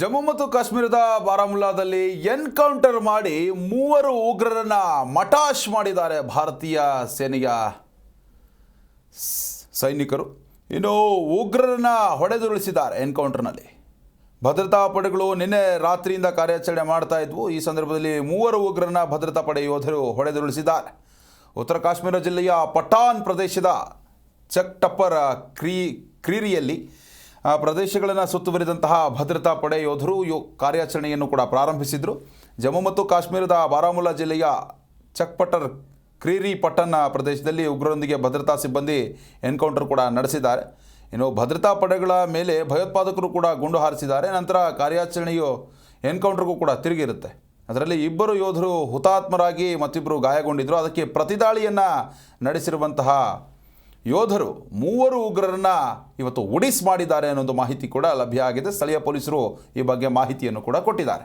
ಜಮ್ಮು ಮತ್ತು ಕಾಶ್ಮೀರದ ಬಾರಾಮುಲ್ಲಾದಲ್ಲಿ ಎನ್ಕೌಂಟರ್ ಮಾಡಿ ಮೂವರು ಉಗ್ರರನ್ನ ಮಟಾಶ್ ಮಾಡಿದ್ದಾರೆ ಭಾರತೀಯ ಸೇನೆಯ ಸೈನಿಕರು. ಇನ್ನು ಉಗ್ರರನ್ನ ಹೊಡೆದುರುಳಿಸಿದ್ದಾರೆ ಎನ್ಕೌಂಟರ್ನಲ್ಲಿ. ಭದ್ರತಾ ಪಡೆಗಳು ನಿನ್ನೆ ರಾತ್ರಿಯಿಂದ ಕಾರ್ಯಾಚರಣೆ ಮಾಡ್ತಾ ಇದ್ವು. ಈ ಸಂದರ್ಭದಲ್ಲಿ ಮೂವರು ಉಗ್ರರನ್ನ ಭದ್ರತಾ ಪಡೆ ಯೋಧರು ಹೊಡೆದುರುಳಿಸಿದ್ದಾರೆ. ಉತ್ತರ ಕಾಶ್ಮೀರ ಜಿಲ್ಲೆಯ ಪಠಾನ್ ಪ್ರದೇಶದ ಚಕ್ ಟಪ್ಪರ್ ಕ್ರೀ ಕ್ರೀರಿಯಲ್ಲಿ ಆ ಪ್ರದೇಶಗಳನ್ನು ಸುತ್ತುವರಿದಂತಹ ಭದ್ರತಾ ಪಡೆ ಯೋಧರು ಯೋ ಕಾರ್ಯಾಚರಣೆಯನ್ನು ಕೂಡ ಪ್ರಾರಂಭಿಸಿದರು. ಜಮ್ಮು ಮತ್ತು ಕಾಶ್ಮೀರದ ಬಾರಾಮುಲ್ಲಾ ಜಿಲ್ಲೆಯ ಚಕ್ಪಟರ್ ಕ್ರೀರಿ ಪಟ್ಟಣ ಪ್ರದೇಶದಲ್ಲಿ ಉಗ್ರರೊಂದಿಗೆ ಭದ್ರತಾ ಸಿಬ್ಬಂದಿ ಎನ್ಕೌಂಟರ್ ಕೂಡ ನಡೆಸಿದ್ದಾರೆ. ಇನ್ನು ಭದ್ರತಾ ಪಡೆಗಳ ಮೇಲೆ ಭಯೋತ್ಪಾದಕರು ಕೂಡ ಗುಂಡು ಹಾರಿಸಿದ್ದಾರೆ. ನಂತರ ಕಾರ್ಯಾಚರಣೆಯು ಎನ್ಕೌಂಟರ್ಗೂ ಕೂಡ ತಿರುಗಿರುತ್ತೆ. ಅದರಲ್ಲಿ ಇಬ್ಬರು ಯೋಧರು ಹುತಾತ್ಮರಾಗಿ ಮತ್ತಿಬ್ಬರು ಗಾಯಗೊಂಡಿದ್ದರು ಅದಕ್ಕೆ ಪ್ರತಿದಾಳಿಯನ್ನು ನಡೆಸಿರುವಂತಹ ಯೋಧರು ಮೂವರು ಉಗ್ರರನ್ನ ಇವತ್ತು ಒಡಿಸ್ ಮಾಡಿದ್ದಾರೆ ಅನ್ನೋದು ಮಾಹಿತಿ ಕೂಡ ಲಭ್ಯ ಆಗಿದೆ. ಸ್ಥಳೀಯ ಪೊಲೀಸರು ಈ ಬಗ್ಗೆ ಮಾಹಿತಿಯನ್ನು ಕೂಡ ಕೊಟ್ಟಿದ್ದಾರೆ.